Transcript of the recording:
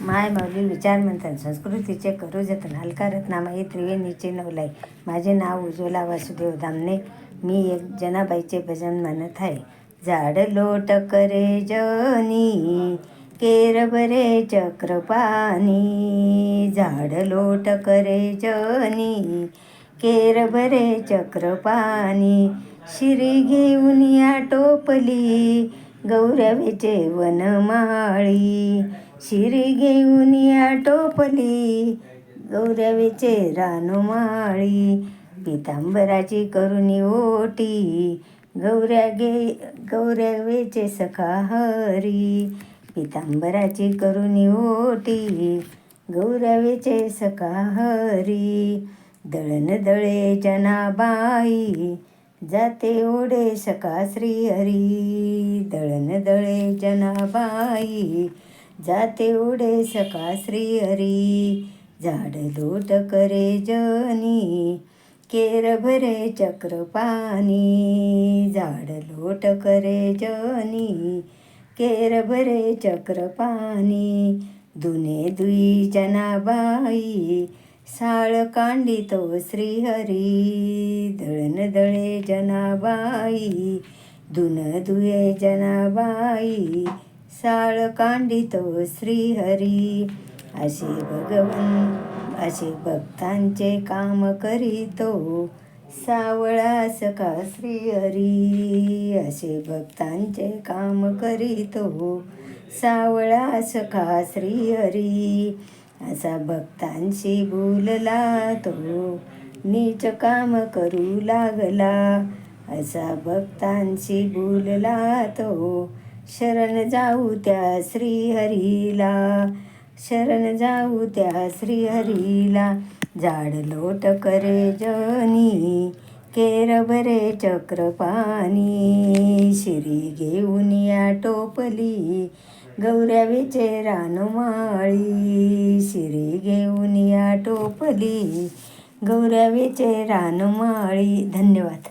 माय माऊली विचार म्हणतात संस्कृतीचे करू जतन हलकारत नामाई त्रिवेणीचे नवलाई माझे नाव उज्ज्वला वासुदेव दामने मी एक जनाबाईचे भजन म्हणत आहे. झाड लोट करे जनी केर बरे चक्रपाणी झाड लोट करे जनी केर बरे चक्रपाणी शिरी घेऊन या टोपली गौरवेचे वनमाळी. शिरी घेऊन या टोपली गौरवेचे रानुमाळी पितांबराची करुणी ओटी गौऱ्या गे गौरवेचे सखा हरी पितांबराची करुणी ओटी गौरवेचे सखा हरी दळण दळे जनाबाई जाते ओढे सखा श्रीहरी दळण दळे जनाबाई जाते उडे सका श्री श्रीहरी. झाड लोट करे जनी केर भरे चक्रपाणी झाड लोट करे जनी केर भरे चक्रपाणी दुने दुई जनाबाई साळ कांडितो श्रीहरी. दळण दळे जनाबाई दुन दुये जनाबाई साळ कांडितो श्रीहरी. असे भगवन असे भक्तांचे काम करीतो. सावळा सखा श्रीहरी? असे भक्तांचे काम करीतो. सावळा सखा श्रीहरी? असा भक्तांशी बोलला तो. नीच काम करू लागला. असा भक्तांशी बोलला तो. शरण जाऊ त्या श्रीहरीला. शरण जाऊ त्या श्रीहरीला. झाड लोट करे जनी केर चक्रपानी चक्रपाणी शिरी घेऊन या टोपली गौरवेचे रानमाळी शिरी घेऊन या टोपली गौरवेचे रानमाळी धन्यवाद.